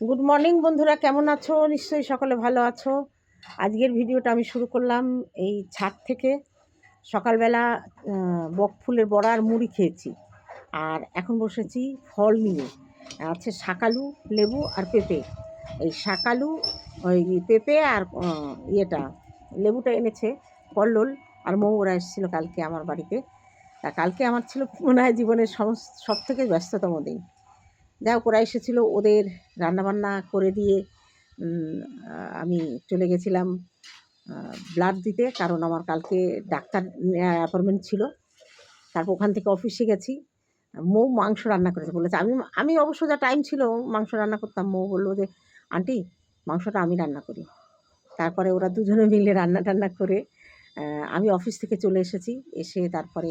Good morning বন্ধুরা, কেমন আছো? নিশ্চয়ই সকলে ভালো আছো। আজকের ভিডিওটা আমি শুরু করলাম এই ছাদ থেকে। সকালবেলা বক ফুলের মুড়ি খেয়েছি। আর এখন বসেছি ফল নিয়ে। আছে শাকালু, লেবু আর পেঁপে। এই শাকালু, ওই পেঁপে আর ইয়েটা, লেবুটা এনেছে কল্লোল আর মৌরা এসেছিল কালকে আমার বাড়িতে। তা কালকে আমার ছিল মনে হয় জীবনের সমস্ত সব থেকে ব্যস্ততম দিন। হোক, ওরা এসেছিল, ওদের রান্নাবান্না করে দিয়ে আমি চলে গেছিলাম ব্লাড দিতে, কারণ আমার কালকে ডাক্তার অ্যাপয়েন্টমেন্ট ছিল। তারপর ওখান থেকে অফিসে গেছি। মৌ মাংস রান্না করেছে, বলেছে, আমি আমি অবশ্য যা টাইম ছিল, মাংস রান্না করতাম। মৌ বলল যে, আন্টি, মাংসটা আমি রান্না করি। তারপরে ওরা দুজনে মিলে রান্না টান্না করে আমি অফিস থেকে চলে এসেছি। এসে তারপরে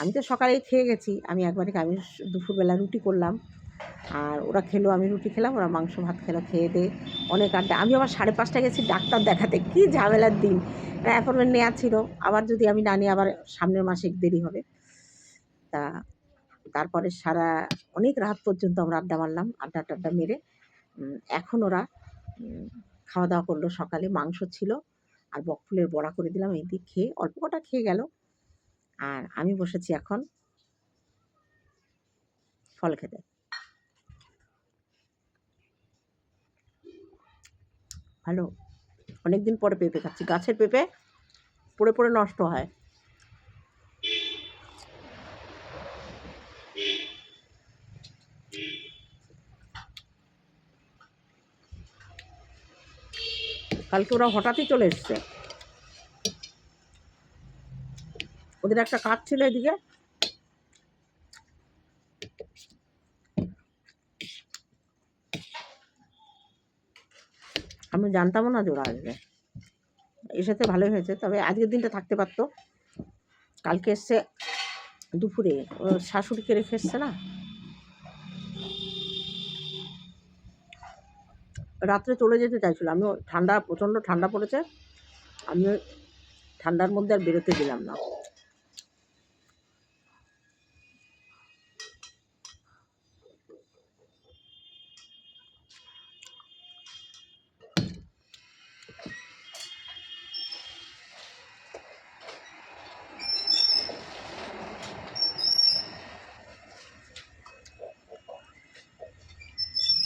আমি তো সকালেই খেয়ে গেছি। আমি একবারে, আমি দুপুরবেলা রুটি করলাম। আর ওরা খেলো, আমি রুটি খেলাম, ওরা মাংস, ভাত খেলো, খেয়ে দিয়ে অনেক আড্ডা। আমি আবার সাড়ে পাঁচটায় গেছি ডাক্তার দেখাতে, কি ঝামেলার দিন। অ্যাপয়েন্টমেন্ট নেওয়া ছিল, আবার যদি আমি না নিই, আবার সামনের মাসে দেরি হবে। তা তারপরে সারা অনেক রাত পর্যন্ত আমরা আড্ডা মারলাম, আড্ডা টাড্ডা মেরে এখন ওরা খাওয়া দাওয়া করল সকালে, মাংস ছিল, আর বকফুলের বড়া করে দিলাম, এই দিয়ে খেয়ে, অল্প কটা খেয়ে গেল। আর আমি বসেছি এখন ফল খেতে। ভালো। অনেক দিন পরে পেঁপে খাচ্ছি। গাছের পেঁপে পড়ে পড়ে নষ্ট হয়। কালকে ওরা হঠাৎই চলে এসছে। ওদের একটা কাজ ছিল এদিকে আমি জানতামও না ওরা আসবে। এসেতে ভালোই হয়েছে। তবে আজকের দিনটা থাকতে পারতো। কালকে এসছে দুপুরে। ও শাশুড়িকে রেখে এসছে না? রাত্রে চলে যেতে চাইছিল। আমিও ঠান্ডা, প্রচণ্ড ঠান্ডা পড়েছে। আমি ঠান্ডার মধ্যে আর বেরোতে দিলাম না।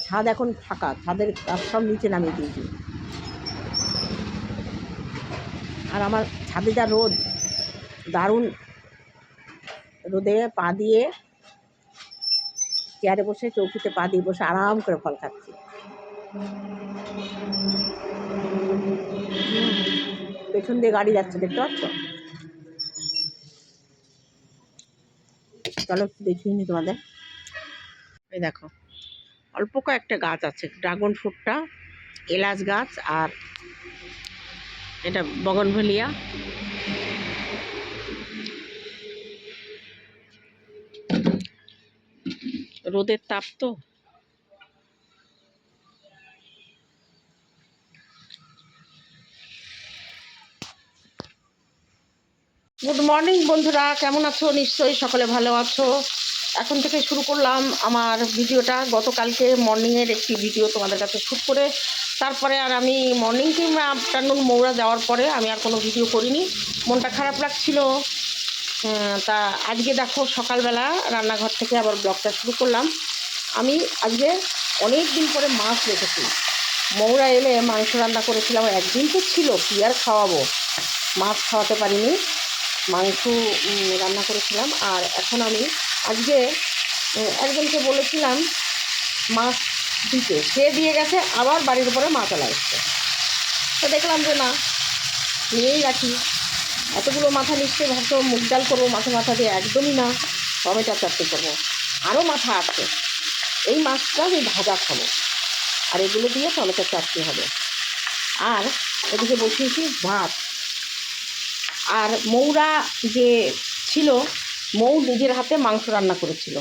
ছাদ এখন ফাঁকা, ছাদের কাজ সব নিচে নামিয়ে দিয়েছি। আর আমার ছাদে যা রোদ, দারুণ রোদে পা দিয়ে চেয়ারে বসে, চৌকিতে পা দিয়ে বসে আরাম করে ফল খাচ্ছি। পেছন দিয়ে গাড়ি যাচ্ছে, দেখতে পাচ্ছ? চলো একটু দেখিয়ে নি তোমাদের। এই দেখো। অল্প কয়েকটা গাছ আছে, ড্রাগন ফ্রুটটা, এলাচ গাছ আর এটা বগনভেলিয়া। রোদের তাপ তো। গুড মর্নিং বন্ধুরা, কেমন আছো? নিশ্চয়ই সকলে ভালো আছো। এখন থেকে শুরু করলাম আমার ভিডিওটা। গতকালকে মর্নিংয়ের একটি ভিডিও তোমাদের কাছে শ্যুট করে। তারপরে আর আমি মর্নিং কিংবা আফটারনুন মৌরা যাওয়ার পরে আমি আর কোনো ভিডিও করিনি। মনটা খারাপ লাগছিল। তা আজকে দেখো সকালবেলা রান্নাঘর থেকে আবার ব্লগটা শুরু করলাম। আমি আজকে অনেক দিন পরে মাছ রেখেছি। মৌরা এলে মাংস রান্না করেছিলাম, একদিন তো ছিল, কি আর খাওয়াবো? মাছ খাওয়াতে পারিনি। মাংস রান্না করেছিলাম। আর এখন আমি আজকে একজনকে বলেছিলাম মাছ দিতে। সে দিয়ে গেছে, আবার বাড়ির উপরে মাছালা এসছে। তো দেখলাম যে না, নিয়েই রাখি। এতগুলো মাথা নিশ্চয়ই ভাবছ মুগ ডাল করব, মাথা মাথা দিয়ে একদমই না টমেটো চাটনি করব। আরও মাথা আছে। এই মাছটা আমি ভাজা খাব। আর এগুলো দিয়ে টমেটো চাটনি হবে। আর এদিকে বসিয়েছি ভাত। আর মৌরা যে ছিল মৌ নিজের হাতে মাংস রান্না করেছিল।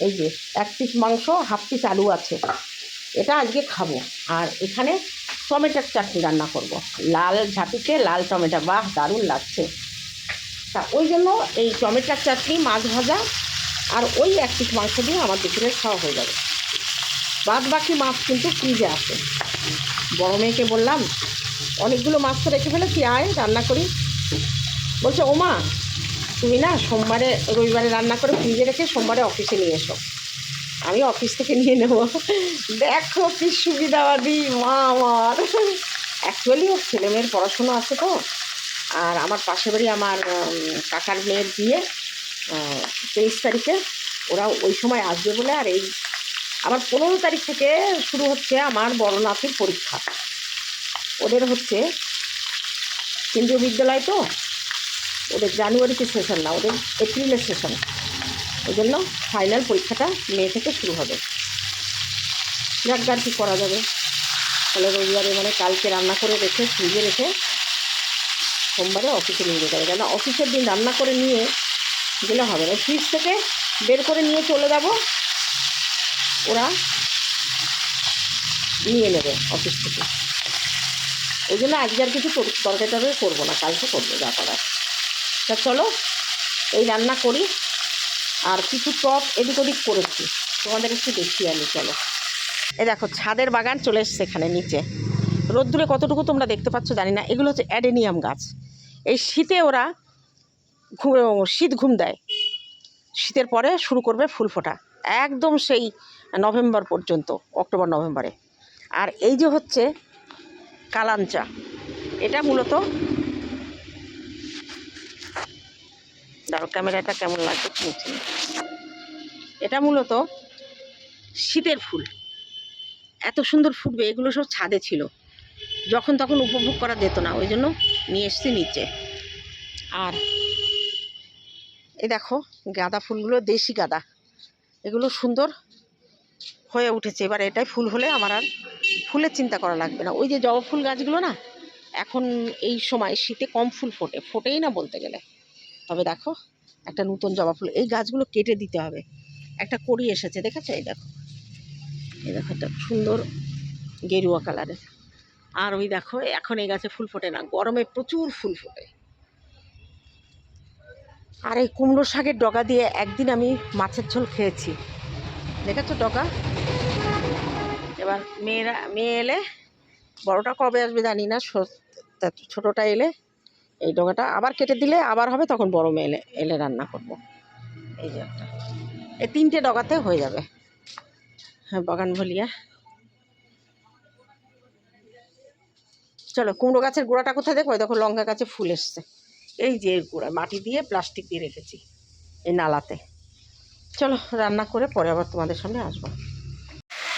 এই যে, এক পিস মাংস হাফ পিস আলু আছে। এটা আজকে খাব। আর এখানে টমেটোর চাটনি রান্না করব। লাল ঝাঁপিতে লাল টমেটো, বাহ, দারুণ লাগছে। তা ওই জন্য এই টমেটোর চাটনি, মাছ ভাজা আর ওই এক পিস মাংস দিয়ে আমার দুপুরে খাওয়া হয়ে যাবে। বাদ বাকি মাছ কিন্তু ফ্রিজে আছে। বড় মেয়েকে বললাম, অনেকগুলো মাছ তো রেখে ফেলেছি, আয়, রান্না করি। বলছে, ওমা তুমি না সোমবারে, রবিবারে রান্না করে ফ্রিজে রেখে সোমবারে অফিসে নিয়ে এসো। আমি অফিস থেকে নিয়ে নেব। দেখো কি সুবিধাবাদী মা আমার। অ্যাকচুয়ালি ওর ছেলে মেয়ের পড়াশুনো আছে তো। আর আমার পাশের বাড়ি আমার কাকার মেয়ের বিয়ে তেইশ তারিখে। ওরা ওই সময় আসবে বলে আর এই আমার পনেরো তারিখ থেকে শুরু হচ্ছে আমার বড় নাতির পরীক্ষা। ওদের হচ্ছে কেন্দ্রীয় বিদ্যালয় তো। ওদের জানুয়ারিতে সেশন না, ওদের এপ্রিলের সেশন ওই জন্য ফাইনাল পরীক্ষাটা মে থেকে শুরু হবে। যাক কি করা যাবে। তাহলে রবিবারে মানে কালকে রান্না করে রেখে, ফ্রিজে রেখে সোমবারে অফিসে নিয়ে যেতে হবে। কেন অফিসের দিন রান্না করে নিয়ে গেলে হবে না। ফ্রিজ থেকে বের করে নিয়ে চলে যাব, ওরা নিয়ে নেবে অফিস থেকে। ওই জন্য আজকে আর কিছু তর- তরকারি টরকারি করব না, কালকে করব যা করার। তা চলো, এই রান্না করি। আর কিছু টপ এদিক ওদিক করেছি। তোমাদের একটু দেখি আমি চলো। এ দেখো, ছাদের বাগান চলে এসছে এখানে, নিচে। রোদ্দুরে কতটুকু তোমরা দেখতে পাচ্ছ জানি না। এগুলো হচ্ছে অ্যাডেনিয়াম গাছ। এই শীতে ওরা ঘুম শীত ঘুম দেয়। শীতের পরে শুরু করবে ফুল ফোটা। একদম সেই নভেম্বর পর্যন্ত, অক্টোবর, নভেম্বরে। আর এই যে হচ্ছে কালাঞ্চা। এটা মূলত দাঁড়ো ক্যামেরাটা কেমন লাগবে শুনছি এটা মূলত শীতের ফুল। এত সুন্দর ফুটবে, এগুলো সব ছাদে ছিল। যখন তখন উপভোগ করা যেত না, ওই জন্য নিয়ে এসছি নিচে। আর এই দেখো, গাঁদা ফুলগুলো, দেশি গাঁদা। এগুলো সুন্দর হয়ে উঠেছে। এবার এটাই ফুল হলে আমার আর ফুলের চিন্তা করা লাগবে না। ওই যে জবা ফুল গাছগুলো না, এখন এই সময় শীতে কম ফুল ফোটে। ফোটেই না বলতে গেলে। তবে দেখো, একটা নতুন জবা ফুল, এই গাছগুলো কেটে দিতে হবে। একটা কড়ি এসেছে, দেখেছ? এই দেখো। এই দেখো, একটা সুন্দর গেরুয়া কালারের। আর ওই দেখো, এখন এই গাছে ফুল ফোটে না, গরমে প্রচুর ফুল ফোটে। আর এই কুমড়ো শাকের ডগা দিয়ে একদিন আমি মাছের ঝোল খেয়েছি। দেখেছ ডগা? এবার মেয়েরা, মেয়ে এলে, বড়টা কবে আসবে জানি না ছোটোটা এলে এই ডগাটা আবার কেটে দিলে আবার হবে, তখন বড় মেলে এলে রান্না করব। এই যে একটা। এই তিনটে ডগাতে হয়ে যাবে। হ্যাঁ বাগান ভলিয়া। চলো, কুমড়ো গাছের গোড়াটা কোথায় দেখো দেখো, লঙ্কা গাছে ফুল এসছে। এই যে গোড়া, মাটি দিয়ে প্লাস্টিক দিয়ে রেখেছি এই নালাতে। চলো, রান্না করে পরে আবার তোমাদের সামনে আসব।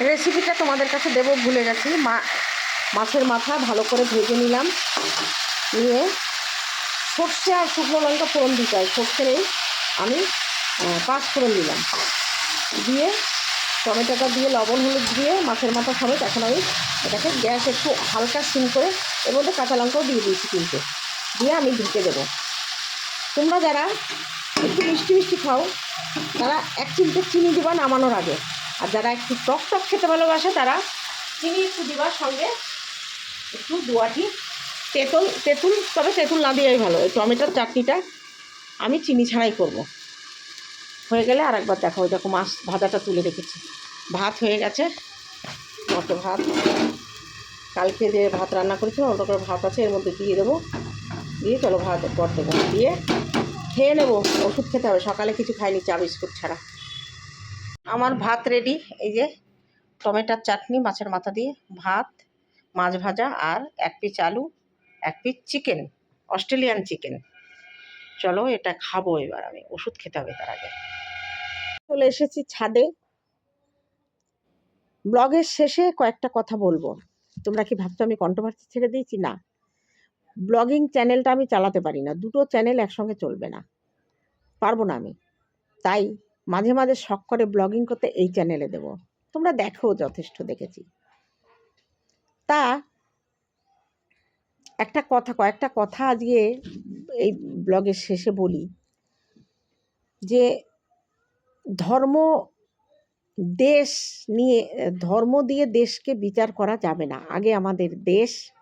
রেসিপিটা তোমাদের কাছে দেবো, ভুলে গেছি। মা, মাছের মাথা ভালো করে ভেজে নিলাম। নিয়ে সর্ষে আর শুকনো লঙ্কা ফোড়ন দিতে হয়। সর্ষে নেই, আমি পাঁচ ফোড়ন দিলাম। দিয়ে টমেটোটা দিয়ে, লবণ হলুদ দিয়ে, মাছের মাথা সমেত এখন আমি এটাকে গ্যাস একটু হালকা সিম করে এর মধ্যে কাঁচা লঙ্কাও দিয়ে দিয়েছি তিনটে। দিয়ে আমি ঢেকে দেবো। তোমরা যারা একটু মিষ্টি মিষ্টি খাও, তারা এক চিমটে চিনি দিবা নামানোর আগে। আর যারা একটু টক টক খেতে ভালোবাসে, তারা চিনি একটু দিবার সঙ্গে একটু দুয়াটি তেঁতুল তেঁতুল, তবে তেঁতুল না দিয়েই ভালো। ওই টমেটোর চাটনিটা আমি চিনি ছাড়াই করব। হয়ে গেলে আর একবার দেখো দেখো মাছ ভাজাটা তুলে রেখেছি। ভাত হয়ে গেছে। মতো ভাত। কালকে যে ভাত রান্না করেছিলাম অন্য করে ভাত আছে, এর মধ্যে দিয়ে দেবো। দিয়ে চলো ভাত পর দেবো। দিয়ে খেয়ে নেব। ওষুধ খেতে হবে। সকালে কিছু খাইনি, চা, বিস্কুট ছাড়া। আমার ভাত রেডি এই যে টমেটোর চাটনি, মাছের মাথা দিয়ে ভাত, মাছ ভাজা আর এক পিস আলু। এক পিস চিকেন অস্ট্রেলিয়ান চিকেন চলো এটা খাব এবার আমি, ওষুধ খেতে হবে তার আগে। চলে এসেছি ছাদে। ব্লগের শেষে কয়েকটা কথা বলব। তোমরা কি ভাবছ আমি কন্ট্রোভার্সি ছেড়ে দিয়েছি? না। ব্লগিং চ্যানেলটা আমি চালাতে পারি না, দুটো চ্যানেল একসঙ্গে চলবে না। পারব না আমি। তাই মাঝে মাঝে শখ করে ব্লগিং করতে এই চ্যানেলে দেব। তোমরা দেখো যথেষ্ট দেখেছি। তা একটা কথা কয়েকটা কথা আজকে এই ব্লগের শেষে বলি যে ধর্ম দেশ নিয়ে, ধর্ম দিয়ে দেশকে বিচার করা যাবে না। আগে আমাদের দেশ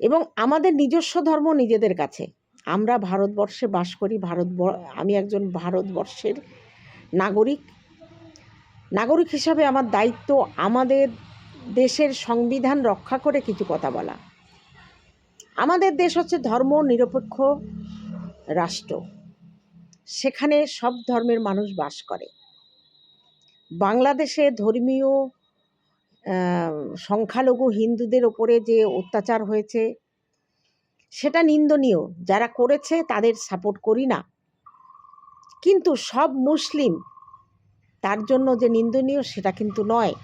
এবং আমাদের নিজস্ব ধর্ম নিজেদের কাছে। আমরা ভারতবর্ষে বাস করি ভারত আমি একজন ভারতবর্ষের নাগরিক। নাগরিক হিসাবে আমার দায়িত্ব আমাদের দেশের সংবিধান রক্ষা করে কিছু কথা বলা। আমাদের দেশ হচ্ছে ধর্ম নিরপেক্ষ রাষ্ট্র। সেখানে সব ধর্মের মানুষ বাস করে। বাংলাদেশে ধর্মীয় সংখ্যালঘু হিন্দুদের ওপরে যে অত্যাচার হয়েছে, সেটা নিন্দনীয়। যারা করেছে তাদের সাপোর্ট করি না। কিন্তু সব মুসলিম, তার জন্য যে নিন্দনীয় সেটা কিন্তু নয়।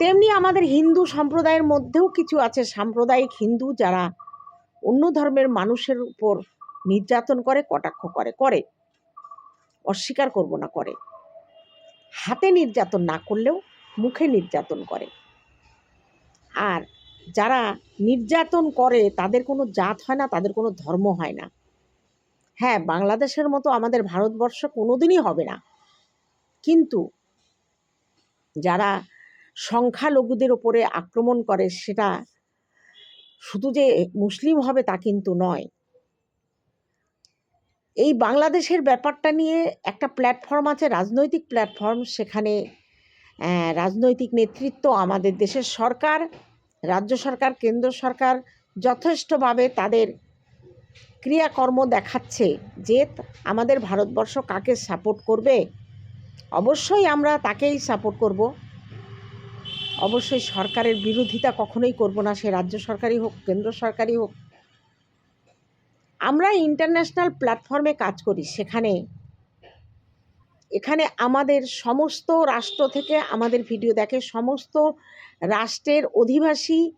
তেমনি আমাদের হিন্দু সম্প্রদায়ের মধ্যেও কিছু আছে সাম্প্রদায়িক হিন্দু যারা অন্য ধর্মের মানুষের উপর নির্যাতন করে, কটাক্ষ করে করে। অস্বীকার করব না, করে। হাতে নির্যাতন না করলেও মুখে নির্যাতন করে। আর যারা নির্যাতন করে, তাদের কোনো জাত হয় না, তাদের কোনো ধর্ম হয় না। হ্যাঁ বাংলাদেশের মতো আমাদের ভারতবর্ষ কোনোদিনই হবে না। কিন্তু যারা সংখ্যালঘুদের ওপরে আক্রমণ করে সেটা শুধু যে মুসলিম হবে তা কিন্তু নয়। এই বাংলাদেশের ব্যাপারটা নিয়ে একটা প্ল্যাটফর্ম আছে, রাজনৈতিক প্ল্যাটফর্ম সেখানে রাজনৈতিক নেতৃত্ব আমাদের দেশের সরকার, রাজ্য সরকার, কেন্দ্র সরকার যথেষ্টভাবে তাদের ক্রিয়াকর্ম দেখাচ্ছে যে আমাদের ভারতবর্ষ কাকে সাপোর্ট করবে। অবশ্যই আমরা তাকেই সাপোর্ট করব। অবশ্যই সরকারের বিরোধিতা কখনোই করব না, সে রাজ্য সরকারই হোক, কেন্দ্র সরকারই হোক। আমরা ইন্টারন্যাশনাল প্ল্যাটফর্মে কাজ করি, সেখানে, এখানে আমাদের সমস্ত রাষ্ট্র থেকে আমাদের ভিডিও দেখে সমস্ত রাষ্ট্রের অধিবাসী,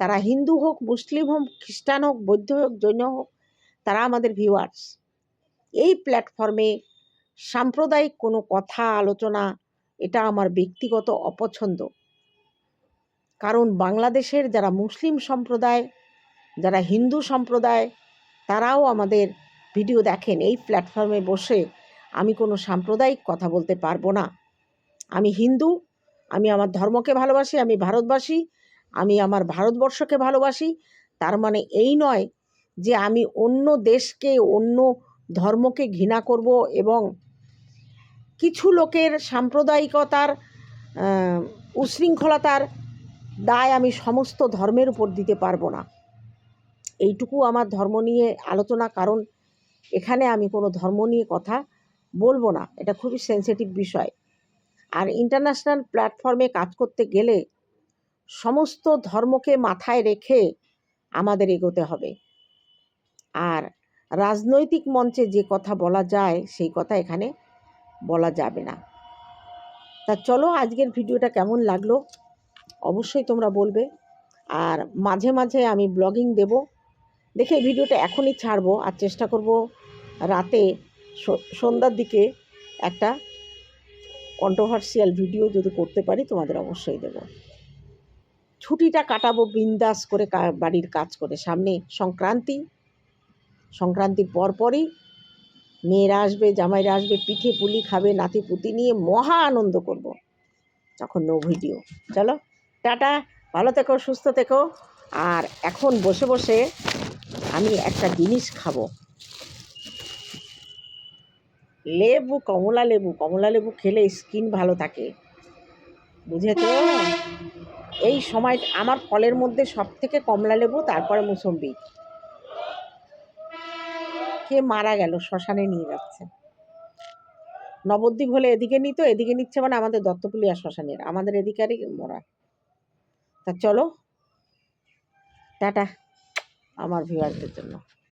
তারা হিন্দু হোক, মুসলিম হোক, খ্রিস্টান হোক, বৌদ্ধ হোক, জৈন হোক, তারা আমাদের ভিউয়ার্স এই প্ল্যাটফর্মে সাম্প্রদায়িক কোনো কথা, আলোচনা, এটা আমার ব্যক্তিগত অপছন্দ। কারণ বাংলাদেশের যারা মুসলিম সম্প্রদায়, যারা হিন্দু সম্প্রদায়, তারাও আমাদের ভিডিও দেখেন, এই প্ল্যাটফর্মে বসে আমি কোনো সাম্প্রদায়িক কথা বলতে পারব না। আমি হিন্দু, আমি আমার ধর্মকে ভালোবাসি, আমি ভারতবাসী, আমি আমার ভারতবর্ষকে ভালোবাসি, তার মানে এই নয় যে আমি অন্য দেশকে, অন্য ধর্মকে ঘৃণা করব এবং কিছু লোকের সাম্প্রদায়িকতার উশৃঙ্খলতার দায় আমি সমস্ত ধর্মের উপর দিতে পারব না। এইটুকু আমার ধর্ম নিয়ে আলোচনা, কারণ এখানে আমি কোনো ধর্ম নিয়ে কথা বলব না। এটা খুবই সেন্সিটিভ বিষয়। আর ইন্টারন্যাশনাল প্ল্যাটফর্মে কাজ করতে গেলে সমস্ত ধর্মকে মাথায় রেখে আমাদের এগোতে হবে। আর রাজনৈতিক মঞ্চে যে কথা বলা যায়, সেই কথা এখানে বলা যাবে না। তা চলো, আজকের ভিডিওটা কেমন লাগল? অবশ্যই তোমরা বলবে। আর মাঝে মাঝে আমি ব্লগিং দেব। দেখে ভিডিওটা এখনই ছাড়বো আর চেষ্টা করব রাতে সন্ধ্যার দিকে একটা কন্ট্রোভার্সিয়াল ভিডিও যদি করতে পারি, তোমাদের অবশ্যই দেব। ছুটিটা কাটাবো, বিন্দাস করে বাড়ির কাজ করে। সামনে সংক্রান্তি। সংক্রান্তির পরপরই মেয়েরা আসবে, জামাইরা আসবে, পিঠে পুলি খাবে নাতি পুতি নিয়ে মহা আনন্দ করব। তখন নো ভিডিও চলো। টাটা, ভালো থেকো, সুস্থ থেকো। আর এখন বসে বসে আমি একটা জিনিস খাব। লেবু, কমলা লেবু। কমলা লেবু খেলে স্কিন ভালো থাকে। বুঝেছ এই সময় আমার ফলের মধ্যে সব থেকে কমলা লেবু, তারপরে মুসম্বি। কে মারা গেল, শ্মশানে নিয়ে যাচ্ছে। নবদ্বীপ হলে এদিকে নিত, এদিকে নিচ্ছে মানে আমাদের দত্তপুলিয়া শ্মশানের। আমাদের এদিকারই মরা। তা চলো টাটা আমার ভিউয়ারদের জন্য।